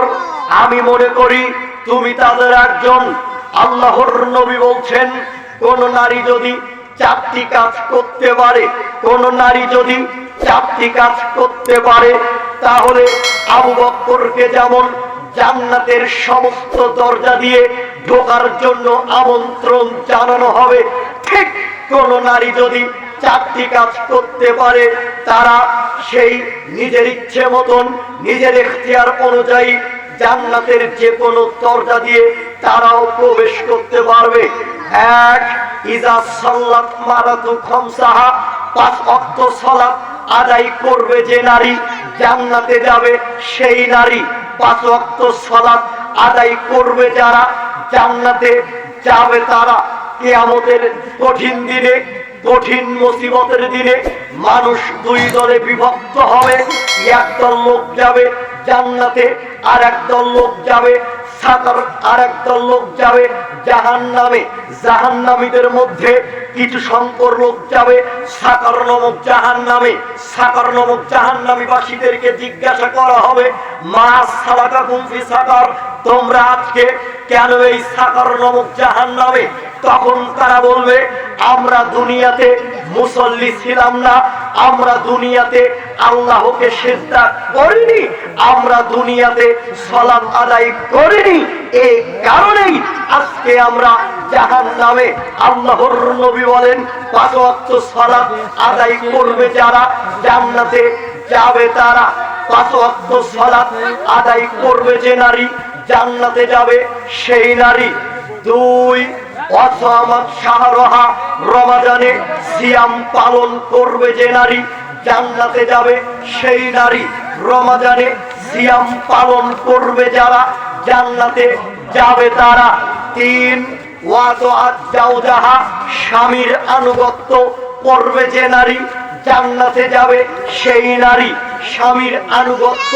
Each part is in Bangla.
পর আমি মনে করি তুমি তাদের একজন আল্লাহর নবী বলছেন। কোন নারী যদি চারটি কাজ করতে পারে, কোন নারী যদি চারটি কাজ করতে পারে, তাহলে আবু বক্করকে যেমন জান্নাতের সমস্ত দরজা দিয়ে ঢোকার জন্য আমন্ত্রণ জানানো হবে, ঠিক কোন নারী যদি চারটি কাজ করতে পারে, তারা সেই নিজের ইচ্ছে মতন, নিজের এখতিয়ার অনুযায়ী জান্নাতের যে কোনো দরজা দিয়ে তারাও প্রবেশ করতে পারবে। এক ইজা সাল্লাত মারাতু খমসাহা, পাঁচ অক্ত সালাত আদায় করবে যে নারী জান্নাতে যাবে সেই নারী। পাঁচ অক্ত সালাত আদায় করবে যারা জান্নাতে যাবে তারা। কেয়ামতের কঠিন দিনে কঠিন মুসিবতের দিনে মানুষ দুই দলে বিভক্ত হবে। একদল লোক যাবে জান্নাতে আর একদল লোক যাবে সাঁতার আর একদল লোক যাবে জাহান নামে জাহান নামীদের মধ্যে কিছু সংকর লোক যাবে, সাকার নামক জাহান নামে সাকার নামক জাহান নামীবাসীদেরকে জিজ্ঞাসা করা হবে, মা সালাকা কুমফি সাকার, তোমরা আজকে কেন এই সাকার নামক জাহান নামে তখন তারা বলবে, আমরা দুনিয়াতে মুসল্লি ছিলাম না, আমরা দুনিয়াতে আল্লাহকে সেজদা করিনি, আমরা দুনিয়াতে সলাম আদায় করিনি। এই কারণেই আজকে আমরা জাহান নামে আল্লাহর নবী বলেন, পাঁচ সলাৎ আদায় করবে যারা, জান্নাতে যাবে তারা। পাঁচ ওয়াক্ত সলাৎ আদায় করবে যে নারী, জান্নাতে যাবে সেই নারী। দুই অসমাত শাহরহা রমাজানে সিয়াম পালন করবে যে নারী, জান্নাতে যাবে সেই নারী। রমাজানে সিয়াম পালন করবে যারা জান্নাতে যাবে তারা। তিন স্বামীর আনুগত্য করবে যে নারী জান্নাতে যাবে, সেই নারী স্বামীর আনুগত্য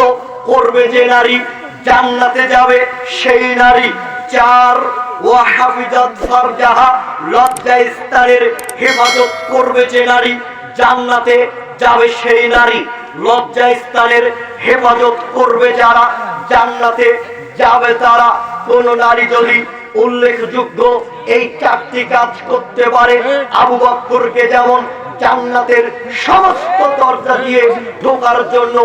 করবে যে নারী জান্নাতে যাবে, সেই নারী চার ওয়াহাফিজাত ফারজাহা, লজ্জা স্থানের হেফাজত করবে যে নারী জান্নাতে যাবে, সেই নারী লজ্জা স্থানের হেফাজত করবে যারা জান্নাতে যাবে তারা। কোন নারী যদি উল্লেখযোগ্য এই চারটি কাজ করতে পারে, আবু বক্করকে যেমন জান্নাতের সমস্ত দরজা দিয়ে ঢোকার জন্য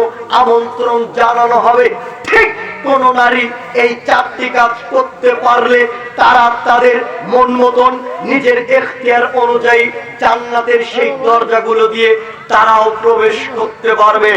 আমন্ত্রণ জানানো হবে, ঠিক কোন নারী এই চারটি কাজ করতে পারলে তারা তাদের মন মতন নিজের এখতিয়ার অনুযায়ী জান্নাতের সেই দরজাগুলো দিয়ে তারাও প্রবেশ করতে পারবে।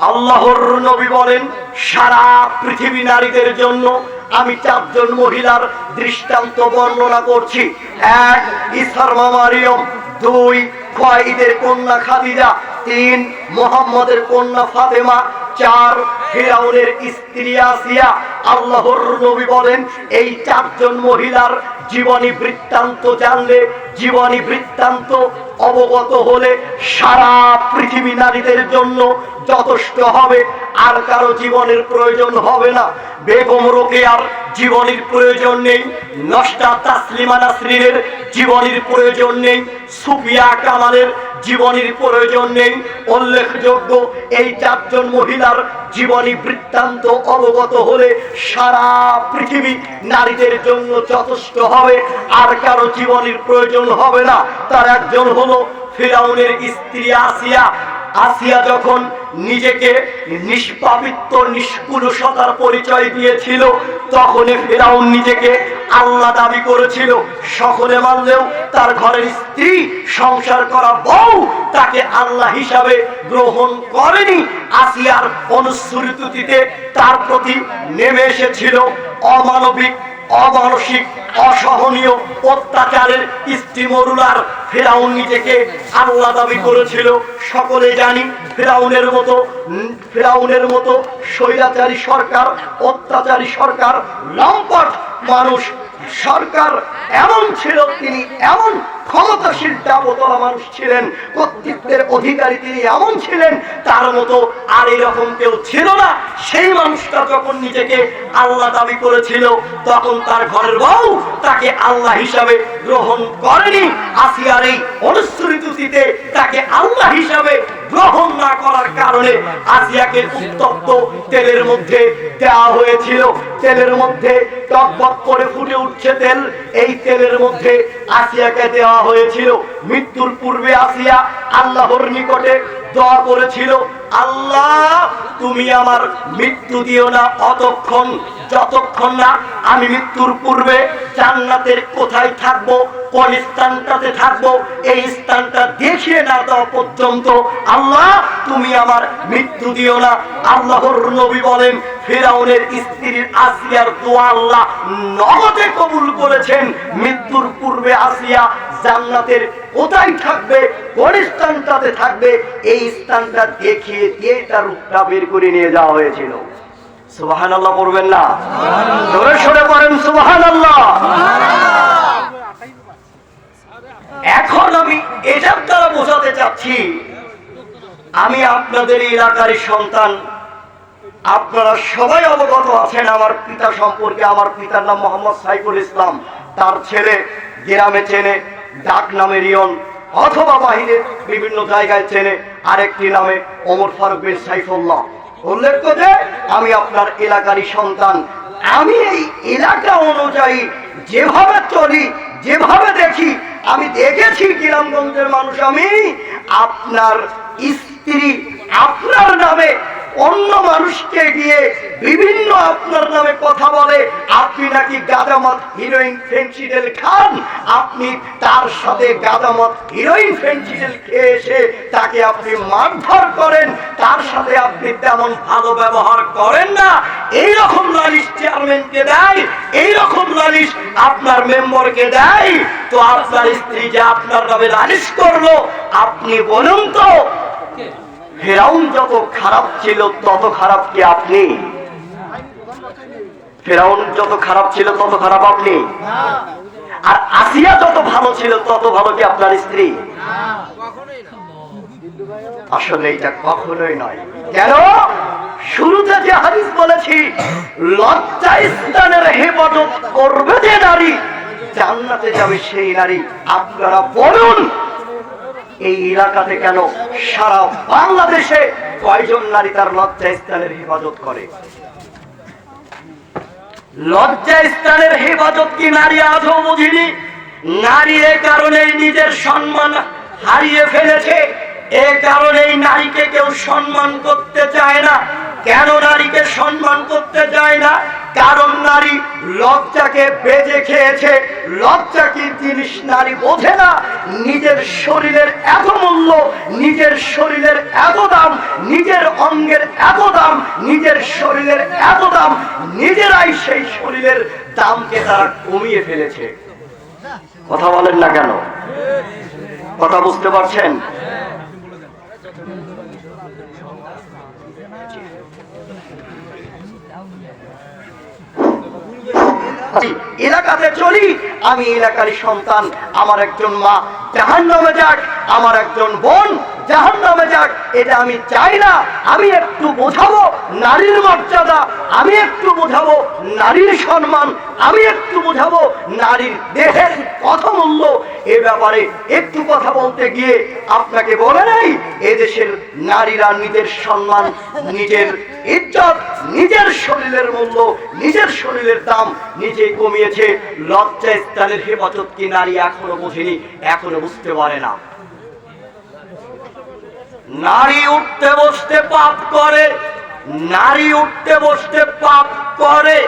আল্লাহর নবী বলেন, সারা পৃথিবী নারীদের জন্য আমি চারজন মহিলার দৃষ্টান্ত বর্ণনা করছি। এক, ইসার মামারিয়ম দুই, খোয়াইদের কন্যা খাদিজা। তিন, মোহাম্মদের কন্যা ফাতেমা। চার, ফেরাউনের স্ত্রী আসিয়া। আল্লাহর নবী বলেন, এই চারজন মহিলার জীবনী বৃত্তান্ত জানলে, জীবনী বৃত্তান্ত অবগত হলে সারা পৃথিবী নারীদের জন্য যথেষ্ট হবে। আর কারও জীবনের প্রয়োজন হবে না। বেগম রোকেয়ার জীবনীর প্রয়োজন নেই, নষ্টা তাসলিমা নাসরিনের জীবনীর প্রয়োজন নেই, সুফিয়া কামালের জীবনীর প্রয়োজন নেই। উল্লেখযোগ্য, এই চারজন মহিলার জীবনী বৃত্তান্ত অবগত হলে সারা পৃথিবী নারীদের জন্য যথেষ্ট হবে। আর কারও জীবনীর প্রয়োজন হবে না। তার একজন হলো ফিরাউনের স্ত্রী আসিয়া। আসিয়া যখন নিজেকে নিষ্পাপিত্ব নিষ্কুলসতার পরিচয় দিয়েছিল তখন ফেরাউন নিজেকে আল্লাহ দাবি করেছিল। সকলে মানলেও তার ঘরের স্ত্রী সংসার করা বউ তাকে আল্লাহ হিসাবে গ্রহণ করেনি। আসিয়ার অনুসৃতিতে তার প্রতি নেমে এসেছিল অমানবিক অমানসিক, অসহনীয় অত্যাচারের স্ত্রী মরুলার ফেরাউন নিজেকে আল্লাহ দাবি করেছিল। সকলে জানি ফেরাউনের মতো ফেরাউনের মতো স্বৈরাচারী সরকার, অত্যাচারী সরকার, লম্পট মানুষ, সরকার এমন ছিল, তিনি এমন ক্ষমতাশীল ডাবতলা মানুষ ছিলেন, কর্তৃত্বের অধিকারী তিনি এমন ছিলেন, তার মতো আর এরকম কেউ ছিল না। সেই মানুষটা যখন নিজেকে আল্লাহ দাবি করেছিল, তখন তার ঘরের বউ তাকে আল্লাহ হিসাবে গ্রহণ করেনি। আসিয়ার এই অনুসৃতিতে তাকে আল্লাহ হিসাবে গ্রহণ না করার কারণে আসিয়াকে উত্তপ্ত তেলের মধ্যে দেওয়া হয়েছিল। তেলের মধ্যে টকবক করে ফুটে উঠছে তেল। এই তেলের মধ্যে আসিয়াকে দেওয়া হয়েছিল। মৃত্যুর পূর্বে আসিয়া আল্লাহর নিকটে দোয়া করেছিল, আল্লাহ, তুমি আমার মৃত্যু দিও না, অতক্ষণ, যতক্ষণ না আমি মৃত্যুর পূর্বে জান্নাতের কোথায় থাকব, কোন স্থানটাতে থাকব, এই স্থানটা দেখিয়ে না দেওয়া পর্যন্ত আল্লাহ তুমি আমার মৃত্যু দিও না। আল্লাহর নবী বলেন ফেরাউনের স্ত্রীর আসিয়ার দোয়া আল্লাহ নগদে কবুল করেছেন। মৃত্যুর পূর্বে আসিয়া জান্নাতের কোথায় থাকবে কোন স্থানটাতে থাকবে এই স্থানটা দেখিয়ে দিয়ে তার রূপটা বের করে নিয়ে যাওয়া হয়েছিল। সুবাহান আল্লাহ পড়বেন না? জোরে সরে পড়েন সুবাহান আল্লাহ এখন আমি এটার দ্বারা বোঝাতে চাচ্ছি আমি আপনাদের এলাকার সন্তান। আপনারা সবাই অবগত আছেন আমার পিতা সম্পর্কে। আমার পিতার নাম মোহাম্মদ সাইফুল ইসলাম। তার ছেলে গ্রামে চেনে, ডাক নামে রিয়ন, অথবা বাহিরের বিভিন্ন জায়গায় চেনে। আরেকটি নামে ওমর ফারুক বিন সাইফুল্লাহ। উল্লেখ্য যে, আমি আপনার এলাকারই সন্তান। আমি এই এলাকা অনুযায়ী যেভাবে চলি, যেভাবে দেখি, আমি দেখেছি গ্রামগঞ্জের মানুষ আমি। আপনার স্ত্রী আপনার নামে অন্য মানুষকে গিয়ে বিভিন্ন আপনার নামে কথা বলে, আপনি নাকি গাদামত হিরোইন ফেন্সিডেল খান? আপনি তার সাথে গাদামত হিরোইন ফেন্সিডেল খেয়ে এসে তাকে আপনি মারধর করেন, তার সাথে আপনি তেমন ভালো ব্যবহার করেন না। এই রকম নালিশ চেয়ারম্যানকে দেয় এই রকম নালিশ আপনার মেম্বারকে দেয়। তো আপনার স্ত্রী যে আপনার নামে নালিশ করল, আপনি বলুন তো ফেরাউন যত খারাপ ছিল, তত খারাপ কি আপনি? ফেরাউন যত খারাপ ছিল, তত খারাপ আপনি? আর আসিয়া যত ভালো ছিল, তত ভালো কি আপনার স্ত্রী? আসলে এটা কখনোই নয়। কেন? শুরুতে যে হাদিস বলেছি, লজ্জা স্থানের হেফাজত করবে যে নারী, জান্নাতে যাবে সেই নারী। আপনারা বলুন এই এলাকাতে কেন সারা বাংলাদেশে কয়জন নারী তার লজ্জা স্থানের হেফাজত করে? লজ্জা স্থানের হেফাজত কি নারী আজও বুঝিনি? নারী এ কারণে নিজের সম্মান হারিয়ে ফেলেছে। এ কারণেই নারীকে কেউ সম্মান করতে চায় না। কেন নারীকে সম্মান করতে চায় না? কারণ নারী লজ্জাকে বেজে খেয়েছে। লজ্জা কি জিনিস নারী বোঝে না? নিজের শরীরের এত মূল্য, নিজের শরীরের এত দাম, নিজের অঙ্গের এত দাম, নিজের শরীরের এত দাম, নিজেরাই সেই শরীরের দামকে তারা কমিয়ে ফেলেছে। কথা বলেন না কেন? কথা বুঝতে পারছেন? এলাকাতে চলি, আমি এলাকারই সন্তান, আমার একজন মা জাহান নামে যাক, আমার একজন বোন জাহান নামে যাক, এটা আমি চাই না, আমি একটু বোঝাবো নারীর মর্যাদা, আমি একটু বোঝাবো নারীর সম্মান, আমি একটু বোঝাবো নারীর দেহের কথা মূল্য, এ ব্যাপারে একটু কথা বলতে গিয়ে আপনাকে বলে নাই, এদেশের নারীরা নিজের সম্মান, নিজের ইজ্জত নিজের শরীরের মূল্য, নিজের শরীরের দাম নিজে কমিয়েছে। লজ্জা স্থানের হেফাজত কি নারী এখনও বোঝেনি, এখনও বুঝতে পারে না। নারী উঠতে বসতে পাপ করে নারী উঠতে বসতে পাপ করে,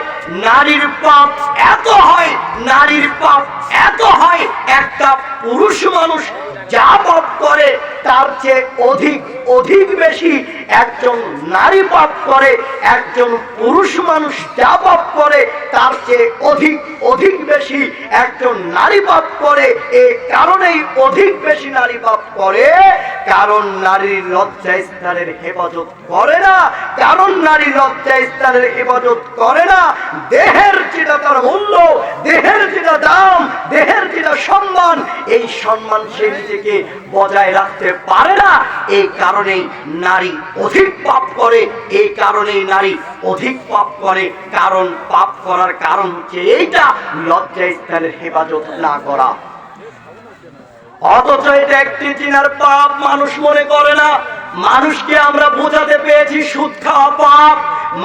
নারীর পাপ এত হয়, নারীর পাপ এত হয়, একটা পুরুষ মানুষ যা পাপ করে, তার চেয়ে অধিক অধিক বেশি একজন নারী পাপ করে, একজন পুরুষ মানুষ যা পাপ করে, তার চেয়ে অধিক অধিক বেশি একজন নারী পাপ করে। এ কারণেই অধিক বেশি নারী পাপ করে, কারণ নারীর লজ্জা স্থানের হেফাজত করে না। কারণ নারী লজ্জা স্থানের হেফাজত করে না। দেহের যেটা তার মূল্য, দেহের যেটা দাম, দেহের যেটা সম্মান, এই সম্মান সে নিজেকে বজায় রাখতে পারে না। এই কারণেই নারী অধিক পাপ করে, এই কারণেই নারী অধিক পাপ করে। কারণ পাপ করার কারণ হচ্ছে এইটা। লজ্জা স্থানের হেফাজত না করা। অথচ এটা একটি চিনার পাপ, মানুষ মনে করে না। মানুষকে আমরা বোঝাতে পেরেছি সুদ খাওয়া পাপ।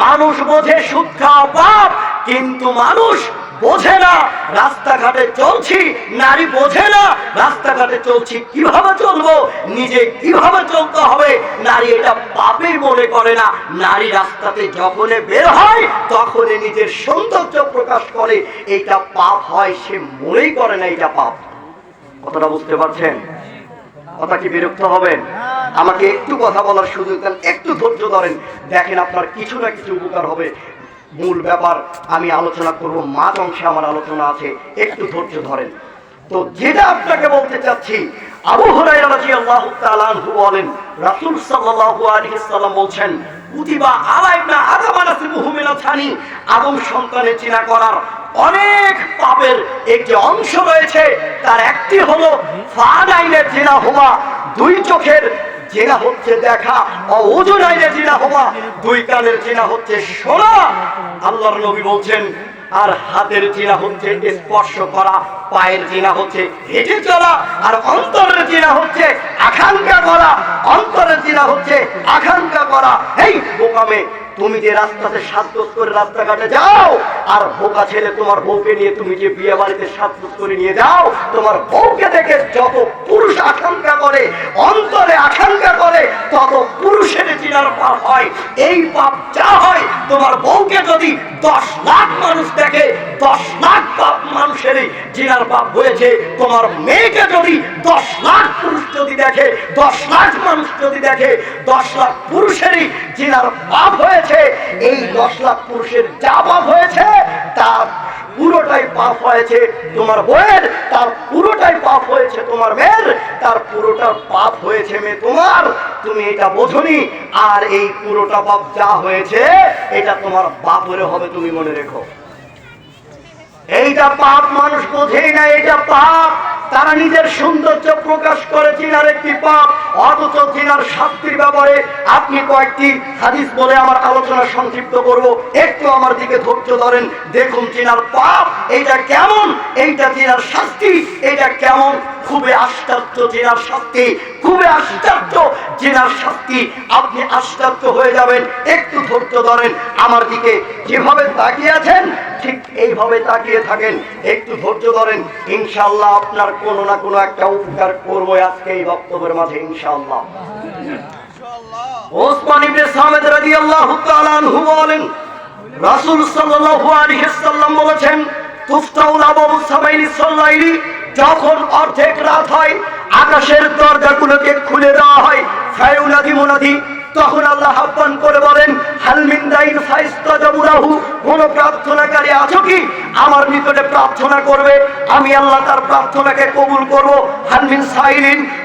মানুষ বোঝে সুদ খাওয়া পাপ, কিন্তু মানুষ বোঝে না রাস্তাঘাটে চলছি, নারী বোঝে না রাস্তাঘাটে চলছি, কীভাবে চলবো, নিজে কীভাবে চলতে হবে? নারী এটা পাপেই মনে করে না। নারী রাস্তাতে যখনই বের হয়, তখনই নিজের সৌন্দর্য প্রকাশ করে। এটা পাপ হয়, সে মনেই করে না এটা পাপ। কথাটা বুঝতে পারছেন? কথা কি বিরক্ত হবেন? আমাকে একটু কথা বলার সুযোগ দেন, একটু ধৈর্য ধরেন। দেখেন আপনার কিছু না কিছু উপকার হবে। মূল ব্যাপার, আমি আলোচনা করব, মাঝ অংশে আমার আলোচনা আছে, একটু ধৈর্য ধরেন। তো যেটা আপনাকে বলতে চাচ্ছি, আবু বলেন আদম মিনাথানি আদম সন্তানের চিনা করার অনেক পাপের একটি অংশ রয়েছে, তার একটি হলো ফানাইনের জিনা হওয়া, দুই চোখের জেনা হচ্ছে দেখা ওজন আইনে জিনা হওয়া, দুই কানের জিনা হচ্ছে শোনা। আল্লাহর নবী বলছেন আর হাতের চিনা হচ্ছে স্পর্শ করা, পায়ের চিনা হচ্ছে হেঁটে চলা, আর অন্তরের চিনা হচ্ছে আকাঙ্ক্ষা করা, অন্তরের চিনা হচ্ছে আকাঙ্ক্ষা করা। এই বোকামে তুমি যে রাস্তাতে সাতগোজ করে রাস্তাঘাটে যাও, আর বোকা ছেলে তোমার বউকে নিয়ে তুমি যে বিয়ে বাড়িতে সাতগোজ করে নিয়ে যাও, তোমার বউকে দেখে যত পুরুষ আকাঙ্ক্ষা করে, অন্তরে আকাঙ্ক্ষা করে, তত পুরুষের চিনার পাপ হয়। এই পাপ যা হয়, তোমার বউকে যদি দশ লাখ মানুষ দেখে, দশ লাখ পাপ মানুষেরই জিনার পাপ হয়েছে, তোমার মেয়েকে যদি দশ লাখ পুরুষ যদি দেখে, দশ লাখ মানুষ যদি দেখে, দশ লাখ পুরুষেরই জিনার পাপ হয়েছে এই দশ লাখ পুরুষের যা পাপ হয়েছে, তার পুরোটাই পাপ হয়েছে তোমার বইয়ের তার পুরোটাই পাপ হয়েছে তোমার মেয়ের, তার পুরোটা পাপ হয়েছে মেয়ে তোমার। তুমি এটা বোঝনি, আর এই পুরোটা পাপ যা হয়েছে, এটা তোমার বাপরে হবে তুমি মনে রেখো। এইটা পাপ, মানুষ বোঝেই না এটা পাপ। তারা নিজের সৌন্দর্য প্রকাশ করে চিনার একটি পাপ। অথচ চিনার শাস্তির ব্যাপারে আপনি কয়েকটি হাদিস বলে আমার আলোচনা সংক্ষিপ্ত করব। একটু আমার দিকে ধৈর্য ধরেন। দেখুন চিনার পাপ, এইটা কেমন? এইটা চিনার শাস্তি, এইটা কেমন? খুবই আশ্চর্য জেনার শাস্তি, খুবই আশ্চর্য জেনার শাস্তি। আপনি আশ্চর্য হয়ে যাবেন। একটু ধৈর্য ধরেন। আমার দিকে যেভাবে তাকিয়ে আছেন ঠিক এইভাবে তাকিয়ে থাকেন, একটু ধৈর্য ধরেন ইনশাল্লাহ আপনার কোনো না কোনো একটা উপকার করব আজকে এই বক্তব্যের মাঝে ইনশাল্লাহ ওসমান ইবনে সামেদ আনহু বলেন, রাসূল বলেছেন যখন অর্ধেক রাত হয়, আকাশের দরজাগুলোকে খুলে দেওয়া হয় তখন আল্লাহ আহ্বান করে বলেন হালমিন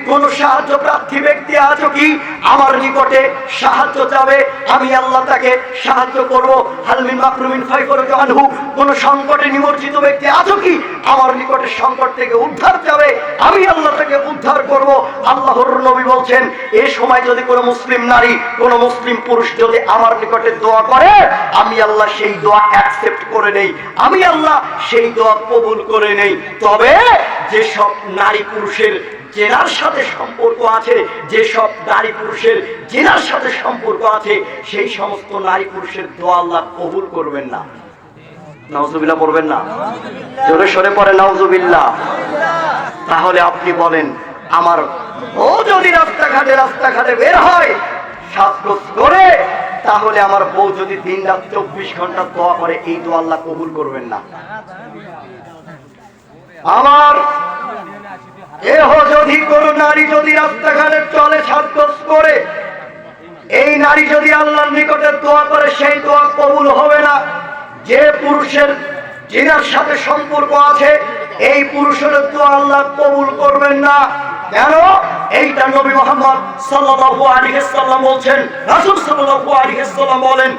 কোন সাহায্য হালমিন কোন সংকটে নিমজ্জিত ব্যক্তি আছো কি? আমার নিকটে সংকট থেকে উদ্ধার চাবে, আমি আল্লাহ তাকে উদ্ধার করব। আল্লাহর নবী বলছেন, এ সময় যদি কোনো মুসলিম নারী কোন মুসলিম পুরুষ যদি আমার নিকটে দোয়া করে, আমি আল্লাহ সেই দোয়া অ্যাকসেপ্ট করে নেই। আমি আল্লাহ সেই দোয়া কবুল করে নেই। তবে যেসব নারী পুরুষের জেনার সাথে সম্পর্ক আছে, যেসব নারী পুরুষের জেনার সাথে সম্পর্ক আছে, সেই সমস্ত নারী পুরুষের দোয়া আল্লাহ কবুল করবেন না। নাউজুবিল্লাহ পড়বেন না? জোরে সরে পড়ে, নাউজুবিল্লাহ। তাহলে আপনি বলেন, আমার ও যদি রাস্তাঘাটে রাস্তাঘাটে বের হয় শ্বাসকোচ করে, তাহলে আমার বউ যদি দিন রাত চব্বিশ ঘণ্টা দোয়া করে, এই দোয়া আল্লাহ কবুল করবেন না। আমার এহ যদি কোন নারী যদি রাস্তাঘাটে চলে শ্বাসকোচ করে, এই নারী যদি আল্লাহর নিকটে দোয়া করে, সেই দোয়া কবুল হবে না। যে পুরুষের জিনার সাথে সম্পর্ক আছে, এই পুরুষের দোয়া আল্লাহ কবুল করবেন না। কেন? এইটা নবী মোহাম্মদ সাল্লাল্লাহু আলাইহি সাল্লাম রাসূল সাল্লাল্লাহু আলাইহি সাল্লাম বলেন,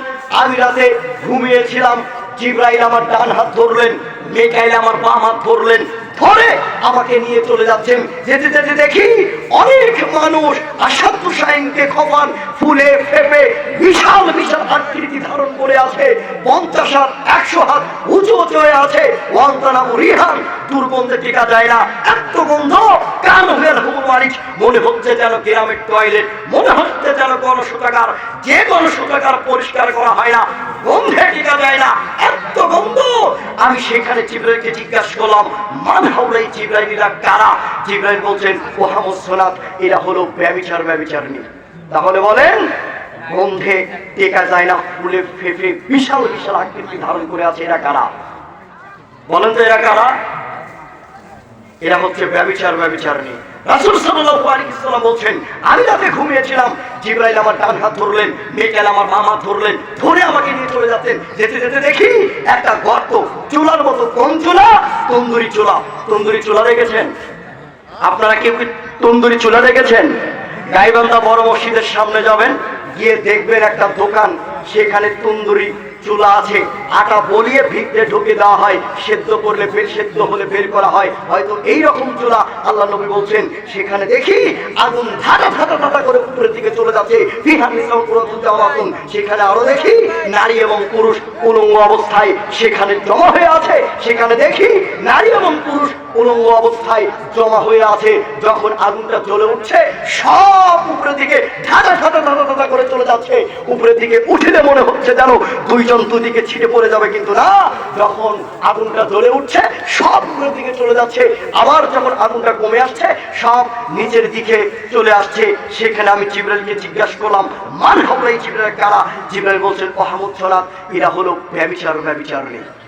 আমি রাতে ঘুমিয়েছিলাম, জিব্রাইল আমার ডান হাত ধরলেন, মেকাইল আমার বাম হাত ধরলেন, ধরে আমাকে নিয়ে চলে যাচ্ছেন। যেতে যেতে দেখি অনেক মানুষ খপান ফুলে ফেপে বিশাল বিশাল আকৃতি ধারণ করে আছে। পঞ্চাশ হাত, একশো হাত পরিষ্কার করা হয় না, গন্ধে টিকা যায় না। এত গন্ধ! আমি সেখানে জিজ্ঞাসা করলাম, মান জিব্রাইলিরা কারা? জিব্রাইল বলছেন ওহামদ এরা হলো ব্যবিচার ব্যবিচারণী তাহলে বলেন, গন্ধে টেকা যায় না ফুলে ফেফে বিশাল বিশাল আকৃতি ধারণ করে আছে এরা কারা? বলেন তো এরা কারা? এরা হচ্ছে ব্যবিচার আলাইহি বলছেন, আমি ঘুমিয়েছিলাম, জিবরাইল আমার ডান হাত ধরলেন, মিকাইল আমার ধরলেন, ধরে আমাকে নিয়ে চলে যাচ্ছেন। যেতে যেতে দেখি একটা গর্ত, চুলার মতো, কোন চুলা? তন্দুরি চুলা। তন্দুরি চুলা দেখেছেন? আপনারা কেউ কি তন্দুরি চুলা দেখেছেন? গাইবান্ধা বড় মসজিদের সামনে যাবেন, গিয়ে দেখবেন একটা দোকান, সেখানে তন্দুরি চুলা আছে। আটা বলিয়ে ভিতরে ঢুকে দেওয়া হয়। সেদ্ধ করলে বের, সেদ্ধ হলে বের করা হয়। হয়তো এই রকম চুলা আল্লাহ নবী বলছেন, সেখানে দেখি আগুন ধাটা ধাটা ধাটা করে উপরের দিকে চলে যাচ্ছে। আগুন সেখানে আরও দেখি নারী এবং পুরুষ উলঙ্গ অবস্থায় সেখানে জমা হয়ে আছে। সেখানে দেখি নারী এবং পুরুষ উলঙ্গ অবস্থায় জমা হয়ে আছে। যখন আগুনটা জ্বলে উঠছে, সব উপরের দিকে ধাঁধা ধাঁধা ধাঁধা ধাঁধা করে চলে যাচ্ছে। উপরের দিকে উঠিলে মনে হচ্ছে যেন দুইজন দুদিকে ছিটে পড়ে যাবে কিন্তু না। যখন আগুনটা জ্বলে উঠছে, সব উপরের দিকে চলে যাচ্ছে। আবার যখন আগুনটা কমে আসছে, সব নিজের দিকে চলে আসছে। সেখানে আমি জিবরাইলকে জিজ্ঞাসা করলাম, মান হবে এই জিব্রাইল কারা? জিব্রাইল বলছেন, অহমদ সোনাদ এরা হলো ব্যবিচার ব্যবিচার নেই।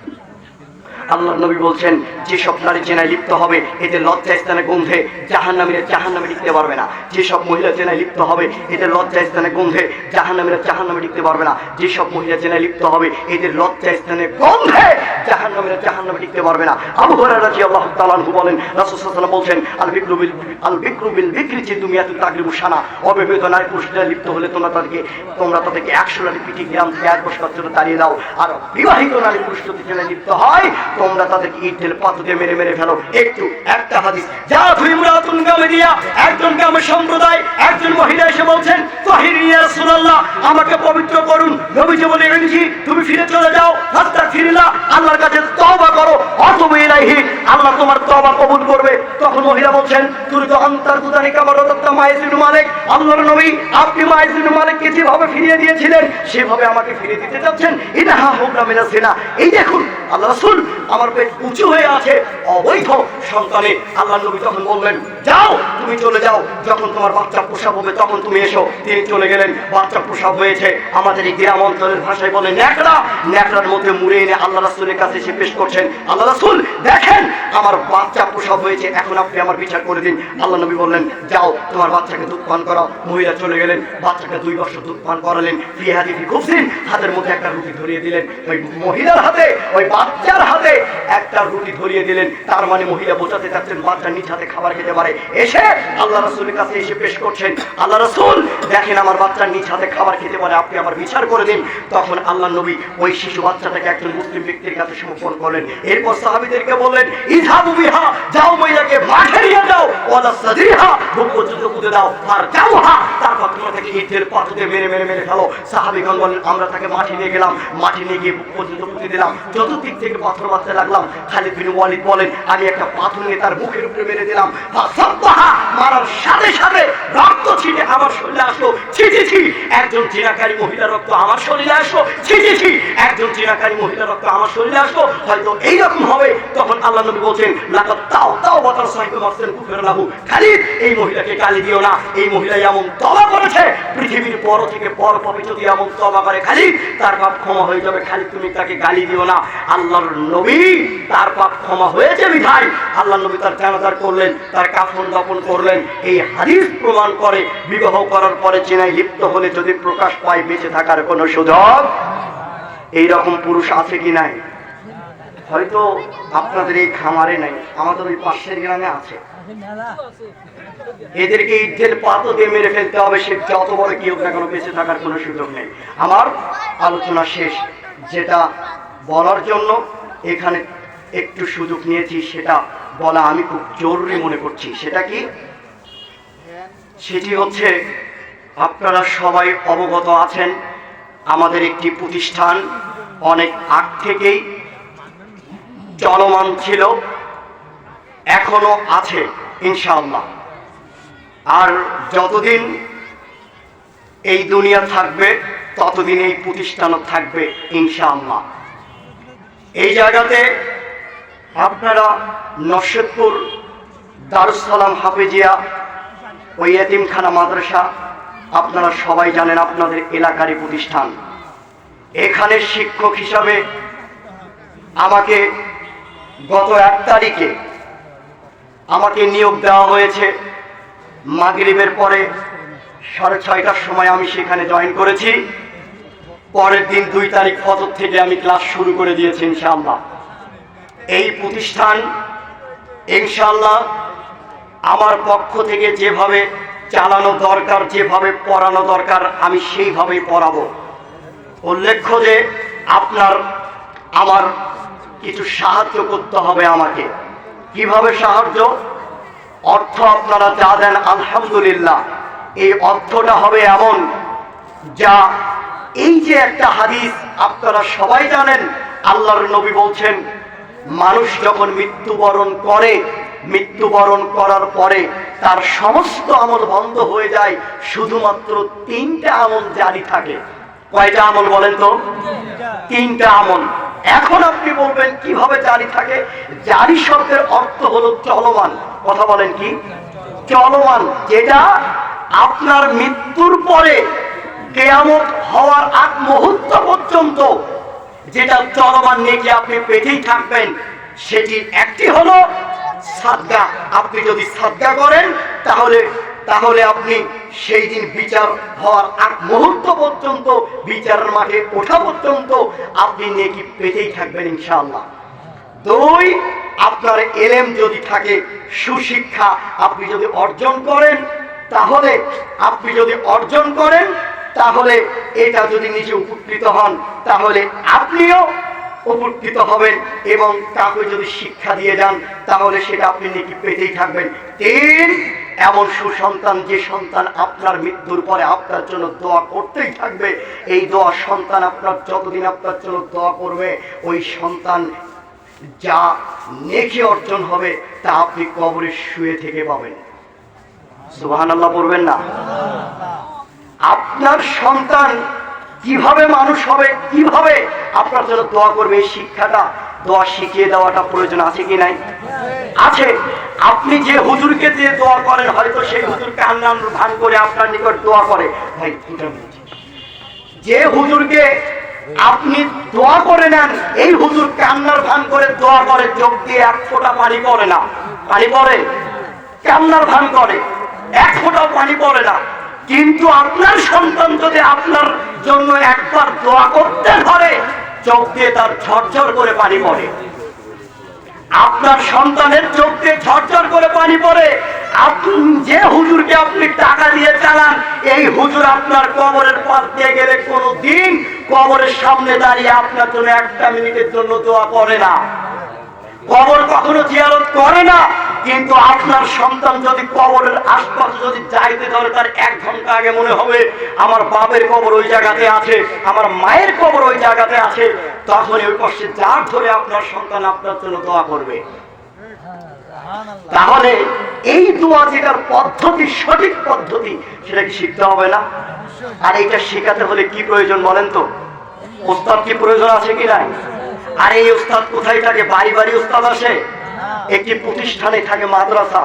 আল্লাহ নবী বলছেন যেসব নারী চেনায় লিপ্ত হবে এতে লজ্জা স্থানে গন্ধে জাহান নামীরা জাহান নামে লিখতে পারবে না। যেসব মহিলা চেনায় লিপ্ত হবে, এদের লজ্জা স্থানে গন্ধে জাহান নামীরা জাহান নামে লিখতে পারবে না। যেসব মহিলা চেনায় লিপ্ত হবে, এদের লজ্জা স্থানে গন্ধে জাহান নামীরা জাহান নামে লিখতে পারবে না। আবু হরার রাজি আল্লাহ তালানহু বলেন রাসুসাল্লাম বলছেন, আল বিক্রুবিল আল বিক্রুবিল বিক্রি যে তুমি এত তাগরিবু সানা অবিবাহিত নারী পুরুষরা লিপ্ত হলে তোমরা তাদেরকে তোমরা তাদেরকে একশো নারী পিঠি গ্রাম এক বছর জন্য তাড়িয়ে দাও। আর বিবাহিত নারী পুরুষ যদি লিপ্ত হয় তোমরা তাদেরকে ইট ঢেলে পাথর দিয়ে মেরে মেরে ফেলো। একটু একটা হাদিস। যা তুই দিয়া একজন গ্রামের সম্প্রদায়, একজন মহিলা এসে বলছেন আমাকে পবিত্র করুন। নবীজি বলে ইনজি তুমি ফিরে চলে যাও হাত্তা ফিরিলা আল্লাহর কাছে তওবা করো অতবে ইলাইহি, আল্লাহ তোমার তওবা কবুল করবে। তখন মহিলা বলছেন তুমি তো অন্তর দুদানি কামার রতত্তা মাইসিন মালিক, আল্লাহর নবী, আপনি মাইসিন মালিককে যেভাবে ফিরিয়ে দিয়েছিলেন, সেভাবে আমাকে ফিরিয়ে দিতে চাচ্ছেন ইনাহা হুকরা মিনা সিনা। এই দেখুন, আল্লাহ রাসূল আমার পেট উঁচু হয়ে আছে, অবৈধ সন্তানে আল্লাহ নবী তখন বললেন, যাও তুমি চলে যাও। যখন তোমার বাচ্চা প্রসাব হবে, তখন তুমি এসো। তিনি চলে গেলেন, বাচ্চা প্রসাব হয়েছে। আমাদের এই গ্রাম অঞ্চলের ভাষায় বলে, ন্যাকড়া! ন্যাকড়ার মধ্যে মুড়ে এনে আল্লাহ রাসূলের কাছে এসে পেশ করছেন। আল্লাহ রাসূল, দেখেন, আমার বাচ্চা প্রসাব হয়েছে, এখন আপনি আমার বিচার করে দিন। আল্লাহ নবী বললেন, যাও, তোমার বাচ্চাকে দুধ পান করাও। মহিলা চলে গেলেন, বাচ্চাকে দুই বছর দুধ পান করালেন। ফিহাদি খুবসিন হাতের মধ্যে একটা রুটি ধরিয়ে দিলেন। ওই মহিলার হাতে, ওই বাচ্চার হাতে একটা রুটি ধরিয়ে দিলেন। তার মানে মহিলা বোঝাতে চাচ্ছেন, বাচ্চা নিজ হাতে খাবার খেতে পারে। এসে আল্লাহ রসুলের কাছে এসে পেশ করছেন। আল্লাহ রসুল, দেখেন আমার বাচ্চার নিজ হাতে খাবার খেতে পারে, আপনি আমার বিচার করে দিন। তখন আল্লাহ নবী ওই শিশু বাচ্চাটাকে একজন মুসলিম ব্যক্তির কাছে সমর্পণ করলেন। এরপর সাহাবিদেরকে বললেন, ইযহাবু বিহা, যাও মহিলাকে মাঠে নিয়ে যাও, ওয়ালা সাদিহা বুক পর্যন্ত কুদে দাও, আর যাওহা তারপর তোমরা তাকে ইটের পাথরে মেরে মেরে মেরে ফেলো। সাহাবীগণ বলেন আমরা তাকে মাঠে নিয়ে গেলাম মাঠে নিয়ে গিয়ে পর্যন্ত পুঁতে দিলাম। চতুর্দিক থেকে পাথর মারতে লাগলাম। খালিদ বিন ওয়ালিদ বলেন, আমি একটা পাথর নিয়ে তার মুখের উপরে মেরে দিলাম। মারার সাথে সাথে রক্ত ছিটে আমার শরীরে আসলো। ছি ছি ছি, একজন জিনাকারী মহিলার রক্ত আমার শরীরে আসলো। ছি ছি ছি, একজন জিনাকারী মহিলার রক্ত আমার শরীরে আসলো। হয়তো এইরকম হবে। তখন আল্লাহ নবী বলছেন লাকাত তাও তাও বাতার সাহিত্য মারছেন কুফের লাহু। খালিদ, এই মহিলাকে গালি দিও না। এই মহিলা এমন করেছে, পৃথিবীর পর থেকে পর পাবে যদি এমন তবা করে খালিদ তার পাপ ক্ষমা হয়ে যাবে খালিদ তুমি তাকে গালি দিও না। আল্লাহর নবী তার পাপ ক্ষমা হয়েছে বিধায় আল্লাহ নবী তার করলেন, তার কাফন করলেন। এই হাদিস প্রমাণ করে, বিবাহ করার পরে চেনাই লিপ্ত হলে যদি প্রকাশ পায়, বেঁচে থাকার কোনো সুযোগ এই রকম পুরুষ আছে কি নাই? হয়তো আপনাদের এই খামারে নাই, আমাদের ওই পাশের গ্রামে আছে। এদেরকে ইটের পাতো দিয়ে মেরে ফেলতে হবে, সে যত বড় কি হোক না কোনো বেঁচে থাকার কোনো সুযোগ নেই। আমার আলোচনা শেষ। যেটা বলার জন্য এখানে একটু সুযোগ নিয়েছি, সেটা বলা আমি খুব জরুরি মনে করছি। সেটা কি? সেটি হচ্ছে, আপনারা সবাই অবগত আছেন, আমাদের একটি প্রতিষ্ঠান অনেক আগ থেকেই চলমান ছিল। এখনও আছে, ইনশাআল্লাহ। আর যতদিন এই দুনিয়া থাকবে, ততদিন এই প্রতিষ্ঠানও থাকবে, ইনশাআল্লাহ। এই জায়গাতে আপনারা নরশেদপুর দারুসালাম হাফেজিয়া ওই এতিমখানা মাদ্রাসা, আপনারা সবাই জানেন আপনাদের এলাকারই প্রতিষ্ঠান। এখানে শিক্ষক হিসাবে আমাকে গত এক তারিখে আমাকে নিয়োগ দেওয়া হয়েছে। মাগরিবের পরে সাড়ে ছয়টার সময় আমি সেখানে জয়েন করেছি। পরের দিন দুই তারিখ ফজর থেকে আমি ক্লাস শুরু করে দিয়েছি ইনশাআল্লাহ। এই প্রতিষ্ঠান, ইনশাআল্লাহ, আমার পক্ষ থেকে যেভাবে চালানো দরকার, যেভাবে পড়ানো দরকার, আমি সেইভাবেই পড়াবো। উল্লেখ্য যে আপনার, আমার কিছু সাহায্য করতে হবে আমাকে। কীভাবে সাহায্য? অর্থ আপনারা যা দেন, আলহামদুলিল্লাহ। এই অর্থটা হবে এমন যা এই যে একটা হাদিস আপনারা সবাই জানেন, আল্লাহর নবী বলছেন, মানুষ যখন মৃত্যুবরণ করে, মৃত্যুবরণ করার পরে তার সমস্ত আমল বন্ধ হয়ে যায়, শুধুমাত্র তিনটা আমল জারি থাকে। কয়টা আমল বলেন তো? তিনটা আমল। এখন আপনি বলবেন, কীভাবে জারি থাকে? জারি শব্দের অর্থ হলো চলমান। কথা বলেন কি? চলমান, যেটা আপনার মৃত্যুর পরে, কেয়ামত হওয়ার আগ মুহূর্ত পর্যন্ত, যেটা চলমান নেকি আপনি পেতেই থাকবেন সেটি একটি হলো সাদগা। আপনি যদি সাদগা করেন, তাহলে তাহলে আপনি সেই দিন বিচার হওয়ার আগ মুহূর্ত পর্যন্ত, বিচারের মাঠে ওঠা পর্যন্ত আপনি নেকি পেতেই থাকবেন ইনশাআল্লাহ। দুই, আপনার এলেম যদি থাকে, সুশিক্ষা আপনি যদি অর্জন করেন, তাহলে আপনি যদি অর্জন করেন, তাহলে এটা যদি নিজে উপকৃত হন, তাহলে আপনিও উপকৃত হবেন এবং কাউকে যদি শিক্ষা দিয়ে যান, তাহলে সেটা আপনি নাকি পেতেই থাকবেন। তিন এমন সুসন্তান যে সন্তান আপনার মৃত্যুর পরে আপনার জন্য দোয়া করতেই থাকবে। এই দোয়া সন্তান আপনার যতদিন আপনার জন্য দোয়া করবে, ওই সন্তান যা নেকি অর্জন হবে তা আপনি কবরে শুয়ে থেকে পাবেন। সুবাহান আল্লাহ পড়বেন না? আপনার সন্তান কীভাবে মানুষ হবে, কীভাবে আপনার জন্য দোয়া করবে এই শিক্ষাটা দোয়া শিখিয়ে দেওয়াটা প্রয়োজন আছে কি নাই? আছে। আপনি যে হুজুরকে দিয়ে দোয়া করেন, হয়তো সেই হুজুরকে কান্নান ভান করে আপনার নিকট দোয়া করে। ভাই যে হুজুরকে আপনি দোয়া করে নেন, এই হুজুর কান্নার ভান করে দোয়া করে চোখ দিয়ে এক ফোঁটা পানি পড়ে না। পানি পড়ে? কান্নার ভান করে? এক ফোঁটাও পানি পড়ে না। কিন্তু আপনার সন্তান যদি আপনার জন্য একবার দোয়া করতে পারে চোখ দিয়ে তার ঝরঝর করে পানি পড়ে। আপনার সন্তানের চোখ দিয়ে ঝরঝর করে পানি পড়ে। আপনি যে হুজুরকে আপনি টাকা দিয়ে চালান, এই হুজুর আপনার কবরের পাশ দিয়ে গেলে কোনো দিন কবরের সামনে দাঁড়িয়ে আপনার জন্য একটা মিনিটের জন্য দোয়া করে না। কবর কখনো জিয়ারত করে না, কিন্তু আপনার সন্তান যদি কবরের আশপাশে যদি যাইতে ধরে, তার এক ঘণ্টা আগে মনে হবে, আমার বাপের কবর ওই জায়গাতে আছে, আমার মায়ের কবর ওই জায়গাতে আছে তখন ওই পাশে যার ধরে আপনার সন্তান আপনার জন্য দোয়া করবে। তাহলে এই দোয়া যেটার পদ্ধতি, সঠিক পদ্ধতি, সেটা কি শিখতে হবে না? আর এটা শেখাতে হলে কি প্রয়োজন বলেন তো? প্রস্তাব কি প্রয়োজন আছে কি নাই? আর এই উস্তাদ কোথায় থাকে? বাড়ি বাড়ি উস্তাদ আসে? একটি প্রতিষ্ঠানে থাকে মাদ্রাসা।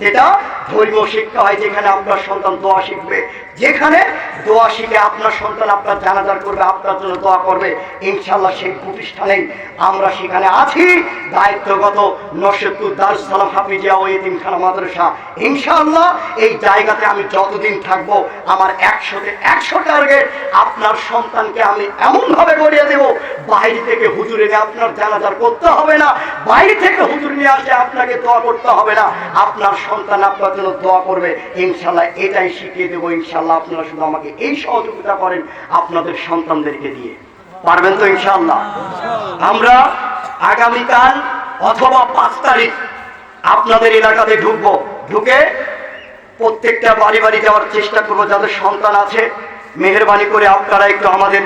যেটা ধর্মীয় শিক্ষা হয়, যেখানে আপনার সন্তান দোয়া শিখবে যেখানে দোয়া শিখে আপনার সন্তান, আপনার জানাজার করবে, আপনার জন্য দোয়া করবে ইনশাল্লাহ সেই প্রতিষ্ঠানেই আমরা সেখানে আছি। দায়িত্বগত নসেদুর দারুস সালাম হাফিজিয়া ও এতিমখানা মাদ্রাসা। ইনশাআল্লাহ এই জায়গাতে আমি যতদিন থাকব, আমার একশোতে একশো টার্গেট আপনার সন্তানকে আমি এমনভাবে গড়িয়ে দেব বাইরে থেকে হুজুর আপনার জানাজার করতে হবে না বাইরে থেকে হুজুর নিয়ে আসে আপনাকে দোয়া করতে হবে না, আপনার সন্তান আপনার জন্য দোয়া করবে ইনশাল্লাহ এটাই শিখিয়ে দেবো ইনশাল্লাহ আপনারা শুধু আমাকে এই সহযোগিতা করেন আপনাদের সন্তানদেরকে দিয়ে। পারবেন তো ইনশাল্লাহ আমরা আগামীকাল অথবা পাঁচ তারিখ আপনাদের এলাকাতে ঢুকবো। ঢুকে প্রত্যেকটা বাড়ি বাড়ি যাওয়ার চেষ্টা করব। যাদের সন্তান আছে, মেহরবানি করে আপনারা একটু আমাদের